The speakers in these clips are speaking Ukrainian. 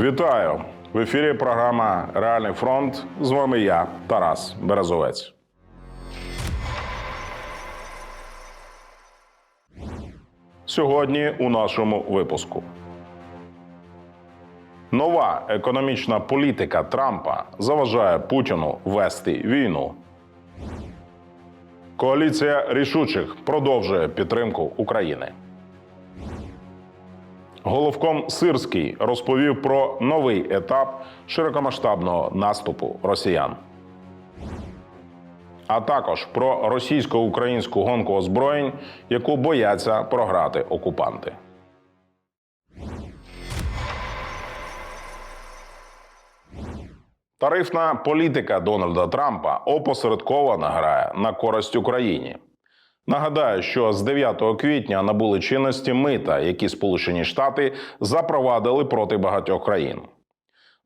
Вітаю! В ефірі програма Реальний фронт. З вами я, Тарас Березовець. Сьогодні у нашому випуску. Нова економічна політика Трампа заважає Путіну вести війну. Коаліція рішучих продовжує підтримку України. Головком Сирський розповів про новий етап широкомасштабного наступу росіян, а також про російсько-українську гонку озброєнь, яку бояться програти окупанти. Тарифна політика Дональда Трампа опосередковано грає на користь Україні. Нагадаю, що з 9 квітня набули чинності мита, які Сполучені Штати запровадили проти багатьох країн.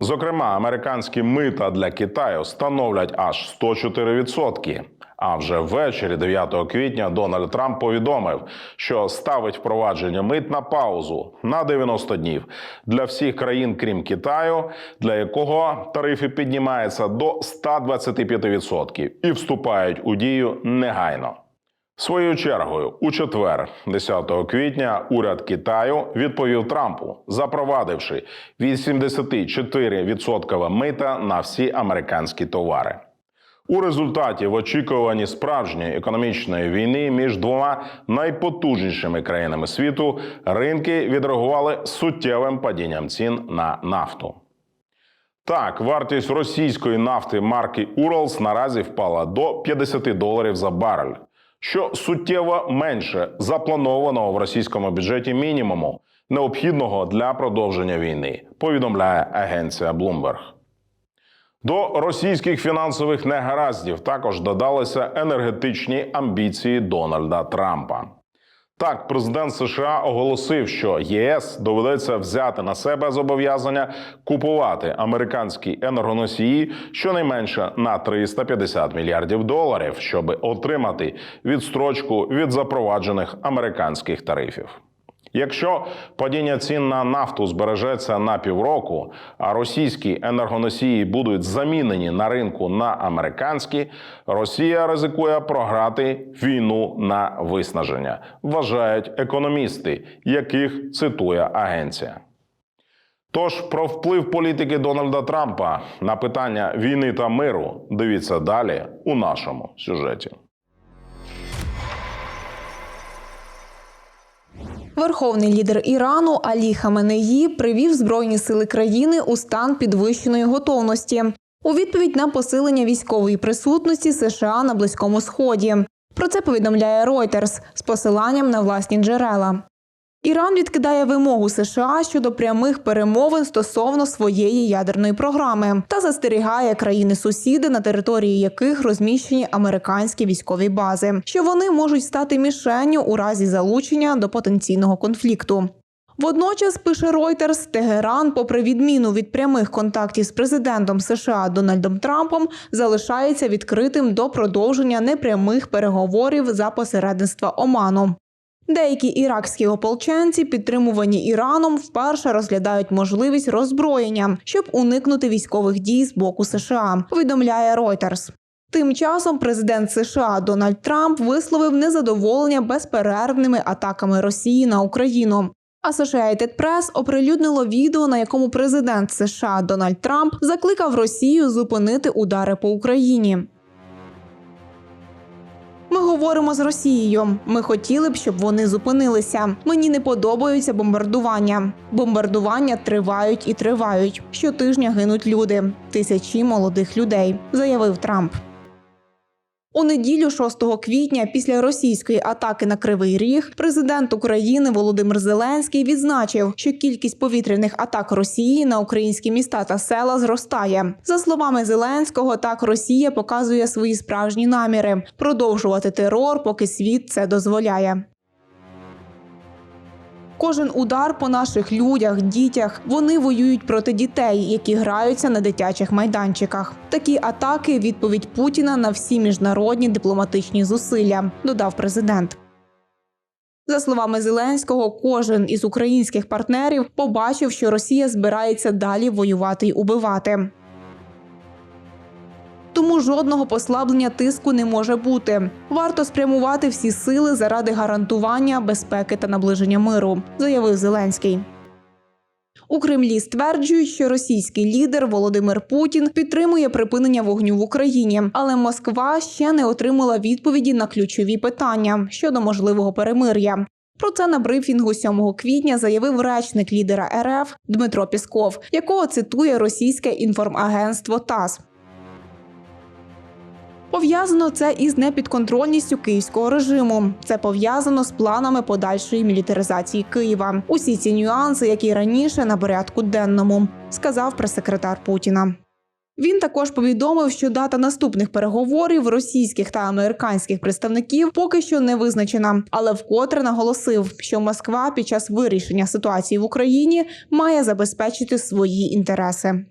Зокрема, американські мита для Китаю становлять аж 104%. А вже ввечері 9 квітня Дональд Трамп повідомив, що ставить впровадження мит на паузу на 90 днів для всіх країн, крім Китаю, для якого тарифи піднімаються до 125% і вступають у дію негайно. Своєю чергою, у четвер, 10 квітня, уряд Китаю відповів Трампу, запровадивши 84% мита на всі американські товари. У результаті, в очікуванні справжньої економічної війни між двома найпотужнішими країнами світу, ринки відреагували суттєвим падінням цін на нафту. Так, вартість російської нафти марки Уралс наразі впала до 50 доларів за барель, що суттєво менше запланованого в російському бюджеті мінімуму, необхідного для продовження війни, повідомляє агенція Bloomberg. До російських фінансових негараздів також додалися енергетичні амбіції Дональда Трампа. Так, президент США оголосив, що ЄС доведеться взяти на себе зобов'язання купувати американські енергоносії щонайменше на 350 мільярдів доларів, щоб отримати відстрочку від запроваджених американських тарифів. Якщо падіння цін на нафту збережеться на півроку, а російські енергоносії будуть замінені на ринку на американські, Росія ризикує програти війну на виснаження, вважають економісти, яких цитує агенція. Тож про вплив політики Дональда Трампа на питання війни та миру дивіться далі у нашому сюжеті. Верховний лідер Ірану Алі Хаменеї привів збройні сили країни у стан підвищеної готовності у відповідь на посилення військової присутності США на близькому сході. Про це повідомляє Reuters з посиланням на власні джерела. Іран відкидає вимогу США щодо прямих перемовин стосовно своєї ядерної програми та застерігає країни-сусіди, на території яких розміщені американські військові бази, що вони можуть стати мішенню у разі залучення до потенційного конфлікту. Водночас пише Reuters, Тегеран, попри відміну від прямих контактів з президентом США Дональдом Трампом, залишається відкритим до продовження непрямих переговорів за посередництва Оману. Деякі іракські ополченці, підтримувані Іраном, вперше розглядають можливість роззброєння, щоб уникнути військових дій з боку США. Повідомляє Reuters. Тим часом президент США Дональд Трамп висловив незадоволення безперервними атаками Росії на Україну. Associated Press оприлюднило відео, на якому президент США Дональд Трамп закликав Росію зупинити удари по Україні. Говоримо з Росією. Ми хотіли б, щоб вони зупинилися. Мені не подобаються бомбардування. Бомбардування тривають і тривають. Щотижня гинуть люди, тисячі молодих людей, заявив Трамп. У неділю 6 квітня, після російської атаки на Кривий Ріг, президент України Володимир Зеленський відзначив, що кількість повітряних атак Росії на українські міста та села зростає. За словами Зеленського, так Росія показує свої справжні наміри продовжувати терор, поки світ це дозволяє. Кожен удар по наших людях, дітях вони воюють проти дітей, які граються на дитячих майданчиках. Такі атаки відповідь Путіна на всі міжнародні дипломатичні зусилля, додав президент. За словами Зеленського, кожен із українських партнерів побачив, що Росія збирається далі воювати й убивати. Тому жодного послаблення тиску не може бути. Варто спрямувати всі сили заради гарантування безпеки та наближення миру, заявив Зеленський. У Кремлі стверджують, що російський лідер Володимир Путін підтримує припинення вогню в Україні, але Москва ще не отримала відповіді на ключові питання щодо можливого перемир'я. Про це на брифінгу 7 квітня заявив речник лідера РФ Дмитро Пісков, якого цитує російське інформагентство ТАСС. Пов'язано це із непідконтрольністю київського режиму. Це пов'язано з планами подальшої мілітаризації Києва. Усі ці нюанси, які раніше на порядку денному, сказав прес-секретар Путіна. Він також повідомив, що дата наступних переговорів російських та американських представників поки що не визначена, але вкотре наголосив, що Москва під час вирішення ситуації в Україні має забезпечити свої інтереси.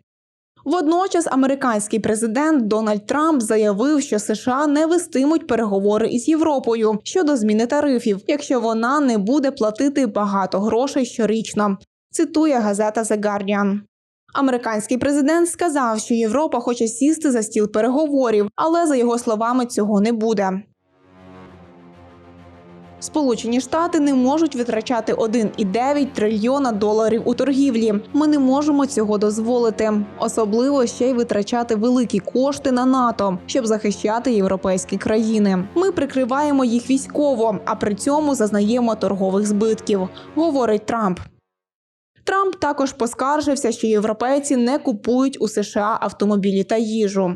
Водночас американський президент Дональд Трамп заявив, що США не вестимуть переговори із Європою щодо зміни тарифів, якщо вона не буде платити багато грошей щорічно. Цитує газета The Guardian. Американський президент сказав, що Європа хоче сісти за стіл переговорів, але за його словами цього не буде. Сполучені Штати не можуть витрачати 1,9 трильйона доларів у торгівлі. Ми не можемо цього дозволити, особливо ще й витрачати великі кошти на НАТО, щоб захищати європейські країни. Ми прикриваємо їх військово, а при цьому зазнаємо торгових збитків, говорить Трамп. Трамп також поскаржився, що європейці не купують у США автомобілі та їжу.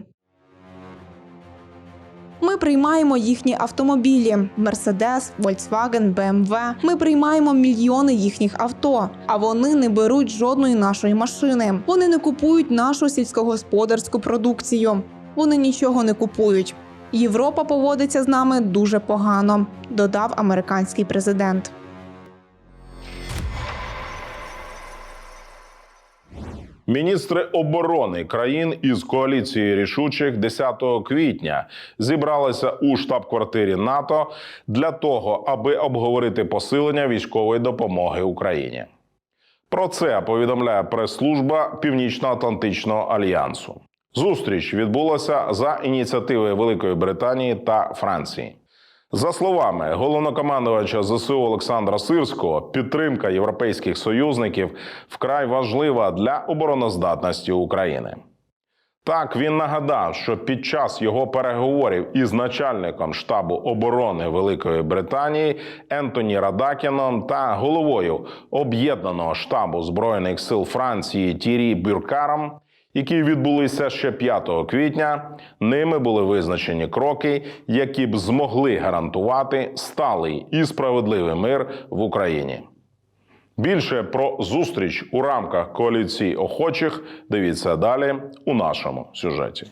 Ми приймаємо їхні автомобілі: Mercedes, Volkswagen, BMW. Ми приймаємо мільйони їхніх авто, а вони не беруть жодної нашої машини. Вони не купують нашу сільськогосподарську продукцію. Вони нічого не купують. Європа поводиться з нами дуже погано, додав американський президент. Міністри оборони країн із коаліції рішучих 10 квітня зібралися у штаб-квартирі НАТО для того, аби обговорити посилення військової допомоги Україні. Про це повідомляє прес-служба Північно-Атлантичного альянсу. Зустріч відбулася за ініціативи Великої Британії та Франції. За словами головнокомандувача ЗСУ Олександра Сирського, підтримка європейських союзників вкрай важлива для обороноздатності України. Так він нагадав, що під час його переговорів із начальником штабу оборони Великої Британії Ентоні Радакіном та головою об'єднаного штабу збройних сил Франції Тірі Бюркаром, які відбулися ще 5 квітня, ними були визначені кроки, які б змогли гарантувати сталий і справедливий мир в Україні. Більше про зустріч у рамках коаліції охочих дивіться далі у нашому сюжеті.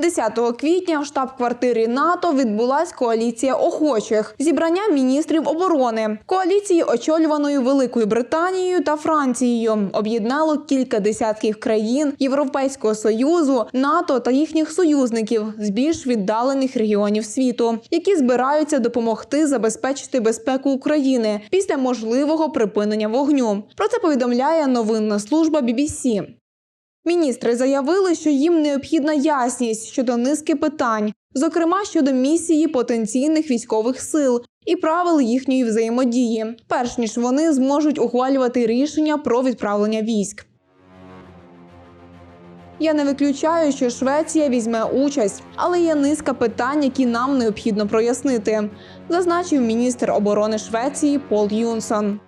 10 квітня в штаб-квартирі НАТО відбулась коаліція охочих зібрання міністрів оборони. Коаліції, очолюваної Великою Британією та Францією, об'єднало кілька десятків країн Європейського союзу, НАТО та їхніх союзників з більш віддалених регіонів світу, які збираються допомогти забезпечити безпеку України після можливого припинення вогню. Про це повідомляє новинна служба BBC. Міністри заявили, що їм необхідна ясність щодо низки питань, зокрема щодо місії потенційних військових сил і правил їхньої взаємодії, перш ніж вони зможуть ухвалювати рішення про відправлення військ. Я не виключаю, що Швеція візьме участь, але є низка питань, які нам необхідно прояснити, зазначив міністр оборони Швеції Пол Юнсон.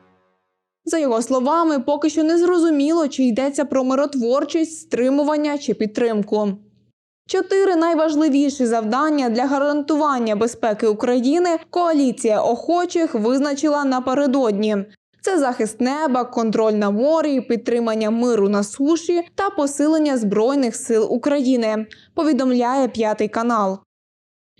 За його словами, поки що не зрозуміло, чи йдеться про миротворчість, стримування чи підтримку. Чотири найважливіші завдання для гарантування безпеки України коаліція охочих визначила напередодні. Це захист неба, контроль на морі, підтримання миру на суші та посилення збройних сил України. Повідомляє п'ятий канал.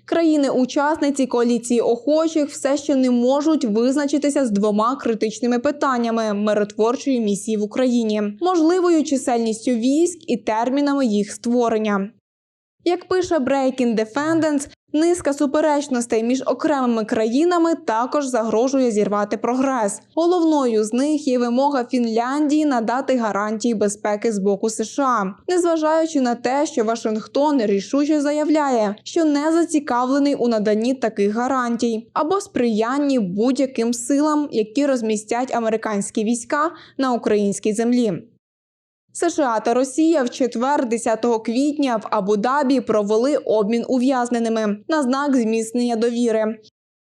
Країни-учасниці коаліції охочих все ще не можуть визначитися з двома критичними питаннями миротворчої місії в Україні, можливою чисельністю військ і термінами їх створення. Як пише Breaking Defendants, Низка суперечностей між окремими країнами також загрожує зірвати прогрес. Головною з них є вимога Фінляндії надати гарантії безпеки з боку США, незважаючи на те, що Вашингтон рішуче заявляє, що не зацікавлений у наданні таких гарантій або сприянні будь-яким силам, які розмістять американські війська на українській землі. США та Росія в четвер, 10 квітня, в Абу-Дабі провели обмін ув'язненими на знак зміцнення довіри.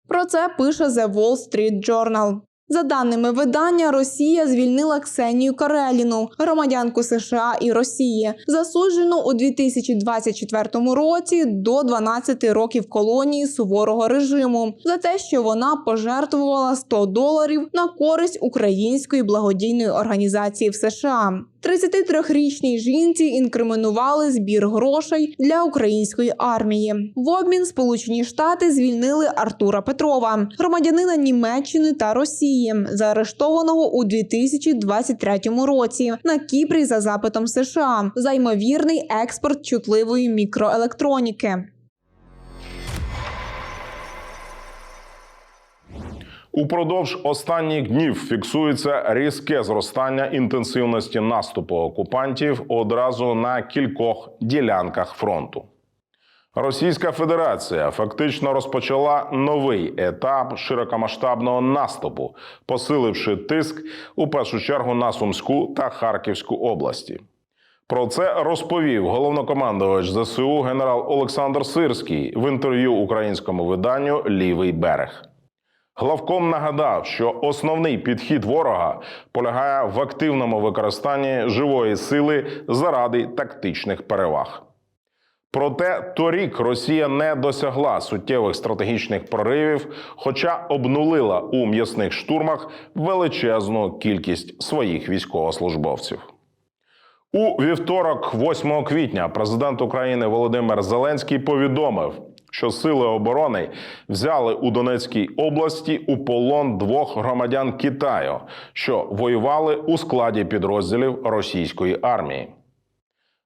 Про це пише The Wall Street Journal. За даними видання, Росія звільнила Ксенію Кареліну, громадянку США і Росії, засуджену у 2024 році до 12 років колонії суворого режиму за те, що вона пожертвувала 100 доларів на користь української благодійної організації в США. 33-річній жінці інкримінували збір грошей для української армії. В обмін Сполучені Штати звільнили Артура Петрова, громадянина Німеччини та Росії, заарештованого у 2023 році на Кіпрі за запитом США за ймовірний експорт чутливої мікроелектроніки. Упродовж останніх днів фіксується різке зростання інтенсивності наступу окупантів одразу на кількох ділянках фронту. Російська Федерація фактично розпочала новий етап широкомасштабного наступу, посиливши тиск у першу чергу на Сумську та Харківську області. Про це розповів головнокомандувач ЗСУ генерал Олександр Сирський в інтерв'ю українському виданню Лівий берег. Главком нагадав, що основний підхід ворога полягає в активному використанні живої сили заради тактичних переваг. Проте торік Росія не досягла суттєвих стратегічних проривів, хоча обнулила у м'ясних штурмах величезну кількість своїх військовослужбовців. У вівторок, 8 квітня, президент України Володимир Зеленський повідомив, що сили оборони взяли у Донецькій області у полон двох громадян Китаю, що воювали у складі підрозділів російської армії.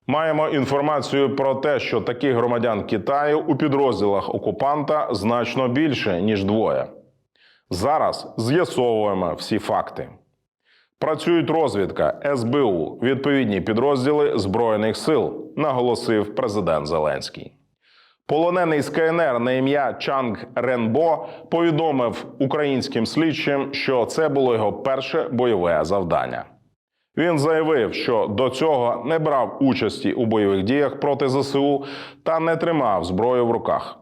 Маємо інформацію про те, що таких громадян Китаю у підрозділах окупанта значно більше ніж двоє. Зараз з'ясовуємо всі факти. Працюють розвідка, СБУ, відповідні підрозділи Збройних сил, наголосив президент Зеленський. Полонений з КНР на ім'я Чанг Ренбо повідомив українським слідчим, що це було його перше бойове завдання. Він заявив, що до цього не брав участі у бойових діях проти ЗСУ та не тримав зброю в руках.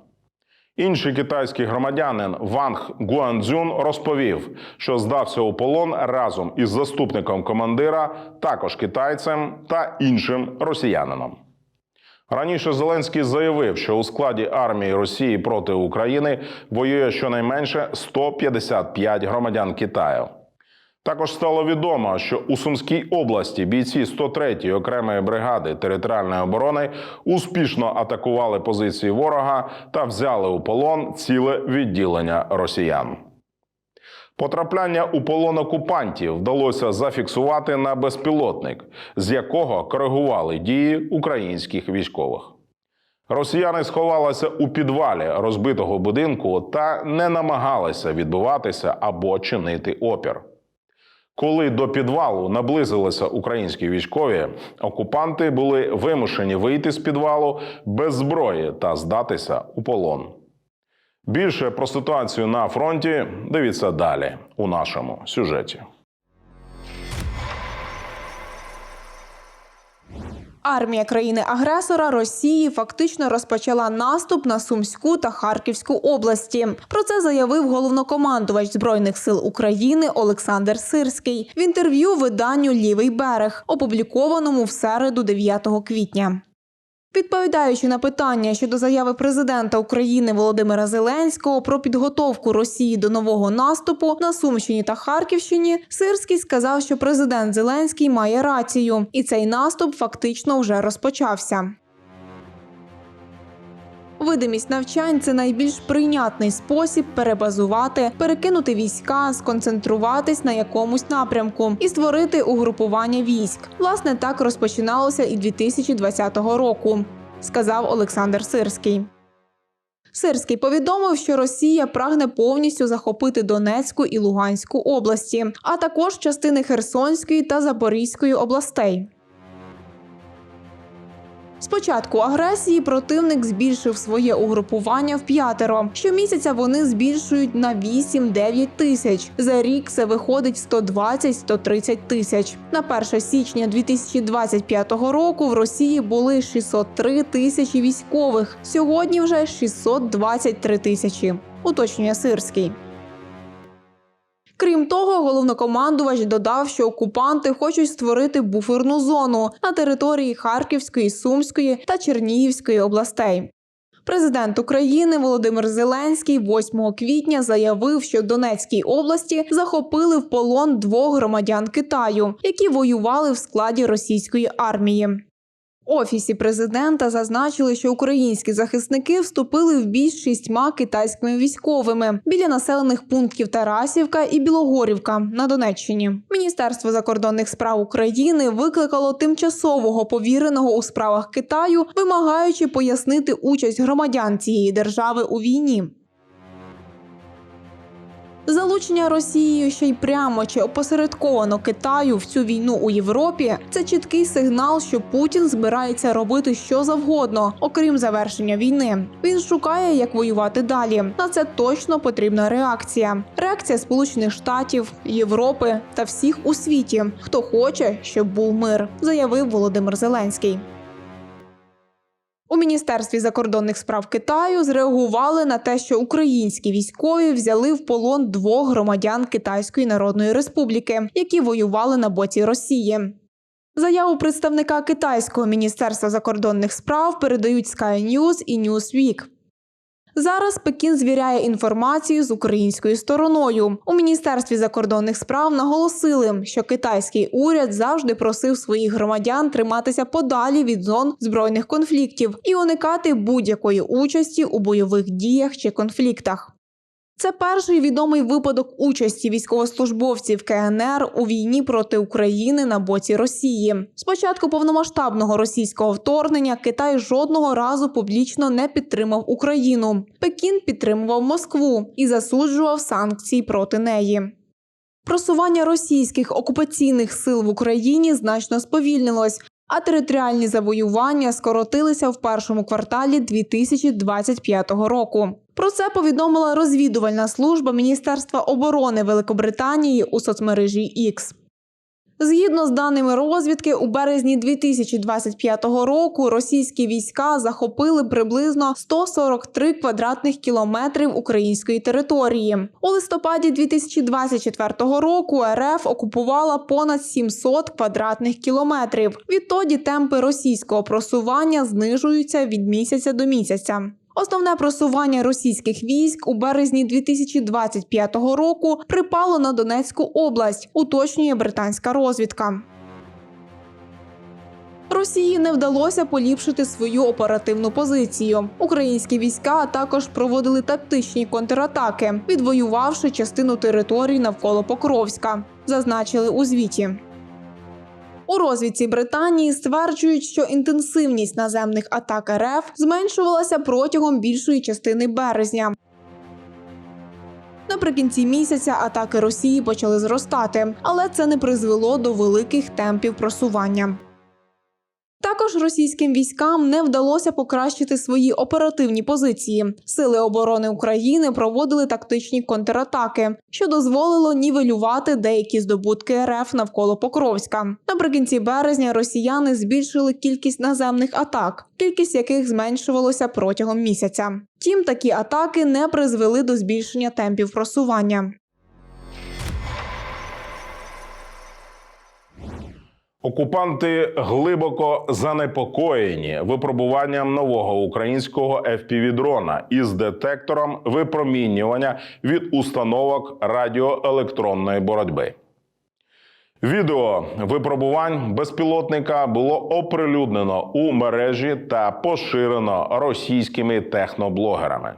Інший китайський громадянин Ванг Гуандзюн розповів, що здався у полон разом із заступником командира, також китайцем та іншим росіянином. Раніше Зеленський заявив, що у складі армії Росії проти України воює щонайменше 155 громадян Китаю. Також стало відомо, що у Сумській області бійці 103-ї окремої бригади територіальної оборони успішно атакували позиції ворога та взяли у полон ціле відділення росіян. Потрапляння у полон окупантів вдалося зафіксувати на безпілотник, з якого коригували дії українських військових. Росіяни сховалися у підвалі розбитого будинку та не намагалися відбиватися або чинити опір. Коли до підвалу наблизилися українські військові, окупанти були вимушені вийти з підвалу без зброї та здатися у полон. Більше про ситуацію на фронті дивіться далі у нашому сюжеті. Армія країни-агресора Росії фактично розпочала наступ на Сумську та Харківську області. Про це заявив головнокомандувач збройних сил України Олександр Сирський в інтерв'ю виданню Лівий берег, опублікованому в середу 9 квітня. Відповідаючи на питання щодо заяви президента України Володимира Зеленського про підготовку Росії до нового наступу на Сумщині та Харківщині, Сирський сказав, що президент Зеленський має рацію, і цей наступ фактично вже розпочався. Видимість навчань це найбільш прийнятний спосіб перебазувати, перекинути війська, сконцентруватись на якомусь напрямку і створити угрупування військ. Власне, так розпочиналося і 2020 року, сказав Олександр Сирський. Сирський повідомив, що Росія прагне повністю захопити Донецьку і Луганську області, а також частини Херсонської та Запорізької областей. З початку агресії противник збільшив своє угрупування в п'ятеро. Щомісяця вони збільшують на 8-9 тисяч. За рік це виходить 120-130 тисяч. На 1 січня 2025 року в Росії були 603 тисячі військових. Сьогодні вже 623 тисячі. Уточнює Сирський. Крім того, головнокомандувач додав, що окупанти хочуть створити буферну зону на території Харківської, Сумської та Чернігівської областей. Президент України Володимир Зеленський 8 квітня заявив, що в Донецькій області захопили в полон двох громадян Китаю, які воювали в складі російської армії. Офісі президента зазначили, що українські захисники вступили в бій з шістьма китайськими військовими біля населених пунктів Тарасівка і Білогорівка на Донеччині. Міністерство закордонних справ України викликало тимчасового повіреного у справах Китаю, вимагаючи пояснити участь громадян цієї держави у війні. Залучення Росією ще й прямо чи опосередковано Китаю в цю війну у Європі це чіткий сигнал, що Путін збирається робити що завгодно, окрім завершення війни. Він шукає, як воювати далі. На це точно потрібна реакція. Реакція Сполучених Штатів, Європи та всіх у світі, хто хоче, щоб був мир, заявив Володимир Зеленський. У міністерстві закордонних справ Китаю зреагували на те, що українські військові взяли в полон двох громадян Китайської Народної Республіки, які воювали на боці Росії. Заяву представника китайського міністерства закордонних справ передають Sky News і Newsweek. Зараз Пекін звіряє інформацію з українською стороною. У міністерстві закордонних справ наголосили, що китайський уряд завжди просив своїх громадян триматися подалі від зон збройних конфліктів і уникати будь-якої участі у бойових діях чи конфліктах. Це перший відомий випадок участі військовослужбовців КНР у війні проти України на боці Росії. З початку повномасштабного російського вторгнення Китай жодного разу публічно не підтримав Україну. Пекін підтримував Москву і засуджував санкції проти неї. Просування російських окупаційних сил в Україні значно сповільнилось, а територіальні завоювання скоротилися в першому кварталі 2025 року. Про це повідомила розвідувальна служба Міністерства оборони Великобританії у соцмережі X. Згідно з даними розвідки, у березні 2025 року російські війська захопили приблизно 143 квадратних кілометрів української території. У листопаді 2024 року РФ окупувала понад 700 квадратних кілометрів. Відтоді темпи російського просування знижуються від місяця до місяця. Основне просування російських військ у березні 2025 року припало на Донецьку область, уточнює британська розвідка. Росії не вдалося поліпшити свою оперативну позицію. Українські війська також проводили тактичні контратаки, відвоювавши частину територій навколо Покровська, зазначили у звіті. У розвідці Британії стверджують, що інтенсивність наземних атак РФ зменшувалася протягом більшої частини березня. Наприкінці місяця атаки Росії почали зростати, але це не призвело до великих темпів просування. Також російським військам не вдалося покращити свої оперативні позиції. Сили оборони України проводили тактичні контратаки, що дозволило нівелювати деякі здобутки РФ навколо Покровська. Наприкінці березня росіяни збільшили кількість наземних атак, кількість яких зменшувалося протягом місяця. Втім, такі атаки не призвели до збільшення темпів просування. Окупанти глибоко занепокоєні випробуванням нового українського FPV-дрона із детектором випромінювання від установок радіоелектронної боротьби. Відео випробувань безпілотника було оприлюднено у мережі та поширено російськими техноблогерами.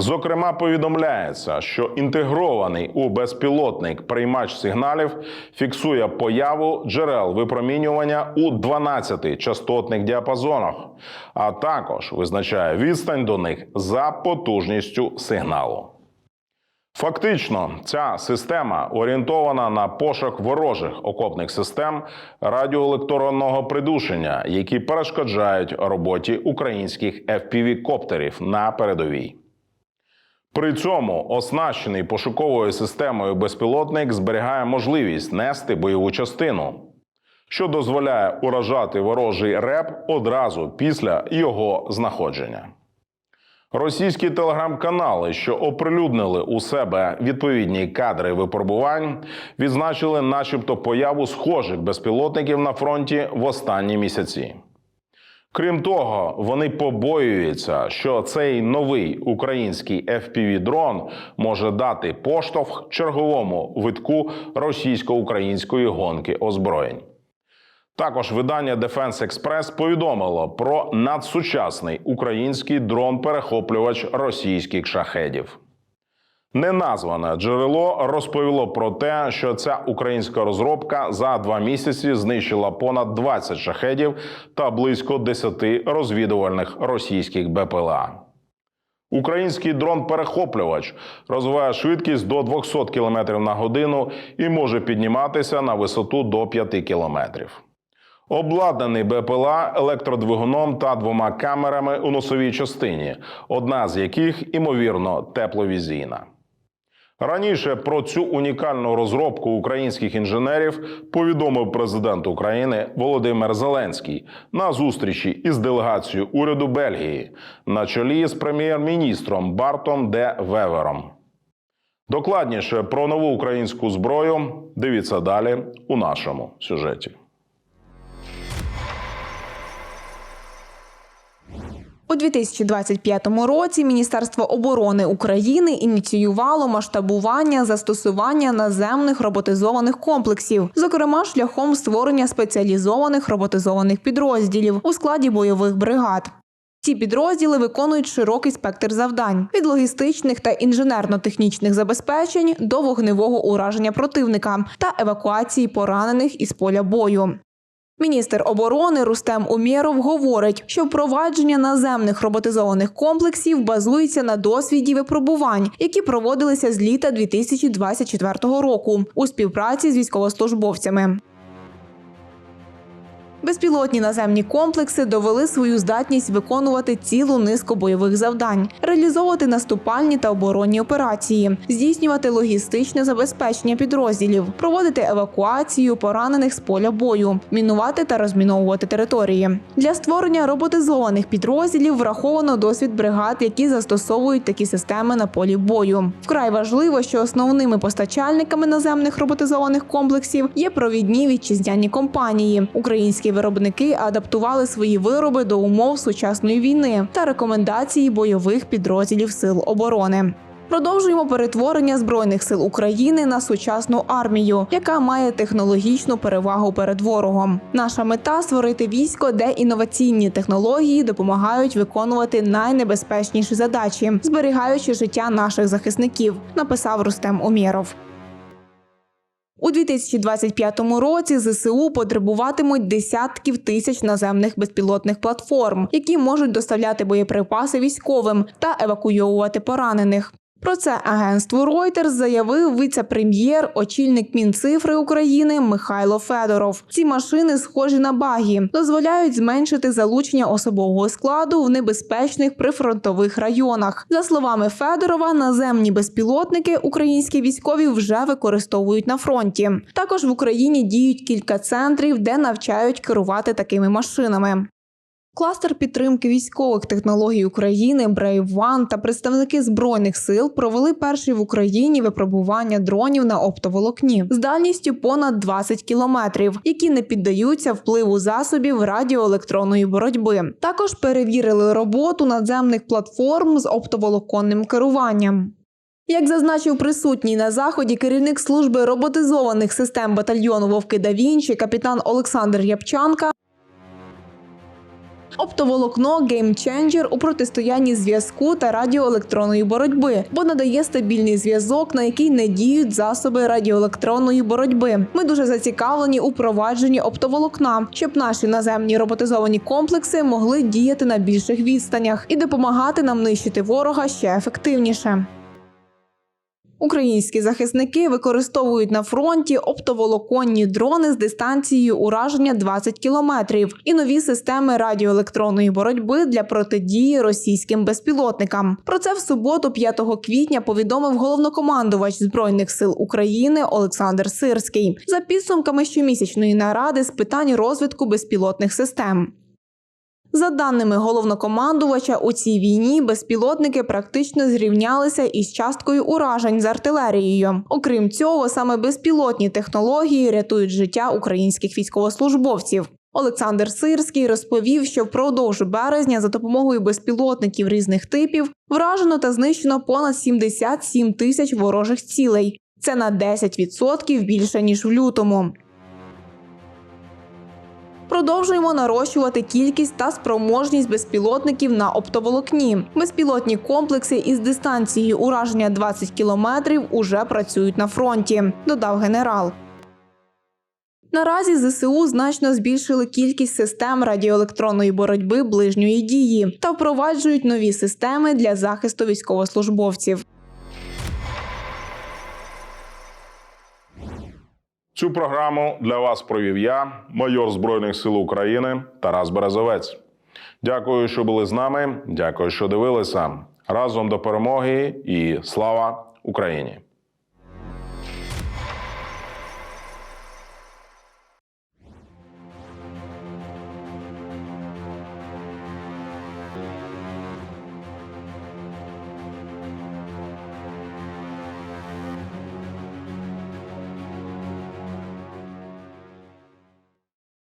Зокрема, повідомляється, що інтегрований у безпілотник приймач сигналів фіксує появу джерел випромінювання у 12 частотних діапазонах, а також визначає відстань до них за потужністю сигналу. Фактично, ця система орієнтована на пошук ворожих окопних систем радіоелектронного придушення, які перешкоджають роботі українських FPV-коптерів на передовій. При цьому оснащений пошуковою системою безпілотник зберігає можливість нести бойову частину, що дозволяє уражати ворожий реп одразу після його знаходження. Російські телеграм-канали, що оприлюднили у себе відповідні кадри випробувань, відзначили, начебто, появу схожих безпілотників на фронті в останні місяці. Крім того, вони побоюються, що цей новий український FPV-дрон може дати поштовх черговому витку російсько-української гонки озброєнь. Також видання Defense Express повідомило про надсучасний український дрон-перехоплювач російських шахедів. Неназване джерело розповіло про те, що ця українська розробка за два місяці знищила понад 20 шахедів та близько 10 розвідувальних російських БПЛА. Український дрон-перехоплювач розвиває швидкість до 200 км на годину і може підніматися на висоту до 5 км. Обладнаний БПЛА електродвигуном та двома камерами у носовій частині, одна з яких, імовірно, тепловізійна. Раніше про цю унікальну розробку українських інженерів повідомив президент України Володимир Зеленський на зустрічі із делегацією уряду Бельгії на чолі з прем'єр-міністром Бартом Де Вевером. Докладніше про нову українську зброю дивіться далі у нашому сюжеті. У 2025 році Міністерство оборони України ініціювало масштабування застосування наземних роботизованих комплексів, зокрема шляхом створення спеціалізованих роботизованих підрозділів у складі бойових бригад. Ці підрозділи виконують широкий спектр завдань від логістичних та інженерно-технічних забезпечень до вогневого ураження противника та евакуації поранених із поля бою. Міністр оборони Рустем Умєров говорить, що впровадження наземних роботизованих комплексів базується на досвіді випробувань, які проводилися з літа 2024 року у співпраці з військовослужбовцями. Безпілотні наземні комплекси довели свою здатність виконувати цілу низку бойових завдань, реалізовувати наступальні та оборонні операції, здійснювати логістичне забезпечення підрозділів, проводити евакуацію поранених з поля бою, мінувати та розміновувати території. Для створення роботизованих підрозділів враховано досвід бригад, які застосовують такі системи на полі бою. Вкрай важливо, що основними постачальниками наземних роботизованих комплексів є провідні вітчизняні компанії. Українські виробники адаптували свої вироби до умов сучасної війни та рекомендації бойових підрозділів сил оборони. Продовжуємо перетворення збройних сил України на сучасну армію, яка має технологічну перевагу перед ворогом. Наша мета створити військо, де інноваційні технології допомагають виконувати найнебезпечніші задачі, зберігаючи життя наших захисників. Написав Рустем Умєров. У 2025 році ЗСУ потребуватимуть десятків тисяч наземних безпілотних платформ, які можуть доставляти боєприпаси військовим та евакуйовувати поранених. Про це агентству Reuters заявив віце-прем'єр, очільник Мінцифри України Михайло Федоров. Ці машини схожі на багі, дозволяють зменшити залучення особового складу в небезпечних прифронтових районах. За словами Федорова, наземні безпілотники українські військові вже використовують на фронті. Також в Україні діють кілька центрів, де навчають керувати такими машинами. Кластер підтримки військових технологій України Brave One та представники збройних сил провели перші в Україні випробування дронів на оптоволокні з дальністю понад 20 кілометрів, які не піддаються впливу засобів радіоелектронної боротьби. Також перевірили роботу надземних платформ з оптоволоконним керуванням. Як зазначив присутній на заході керівник служби роботизованих систем батальйону Вовки да Вінчі, капітан Олександр Япчанка, Оптоволокно геймченджер у протистоянні зв'язку та радіоелектронної боротьби, бо надає стабільний зв'язок, на який не діють засоби радіоелектронної боротьби. Ми дуже зацікавлені у провадженні оптоволокна, щоб наші наземні роботизовані комплекси могли діяти на більших відстанях і допомагати нам нищити ворога ще ефективніше. Українські захисники використовують на фронті оптоволоконні дрони з дистанцією ураження 20 кілометрів і нові системи радіоелектронної боротьби для протидії російським безпілотникам. Про це в суботу, 5 квітня, повідомив головнокомандувач збройних сил України Олександр Сирський за підсумками щомісячної наради з питань розвитку безпілотних систем. За даними головнокомандувача, у цій війні безпілотники практично зрівнялися із часткою уражень з артилерією. Окрім цього, саме безпілотні технології рятують життя українських військовослужбовців. Олександр Сирський розповів, що впродовж березня за допомогою безпілотників різних типів вражено та знищено понад 77 тисяч ворожих цілей. Це на 10% більше ніж в лютому. Продовжуємо нарощувати кількість та спроможність безпілотників на оптоволокні. Безпілотні комплекси із дистанцією ураження 20 кілометрів уже працюють на фронті, додав генерал. Наразі ЗСУ значно збільшили кількість систем радіоелектронної боротьби ближньої дії та впроваджують нові системи для захисту військовослужбовців. Цю програму для вас провів я, майор Збройних сил України Тарас Березовець. Дякую, що були з нами. Дякую, що дивилися. Разом до перемоги і слава Україні!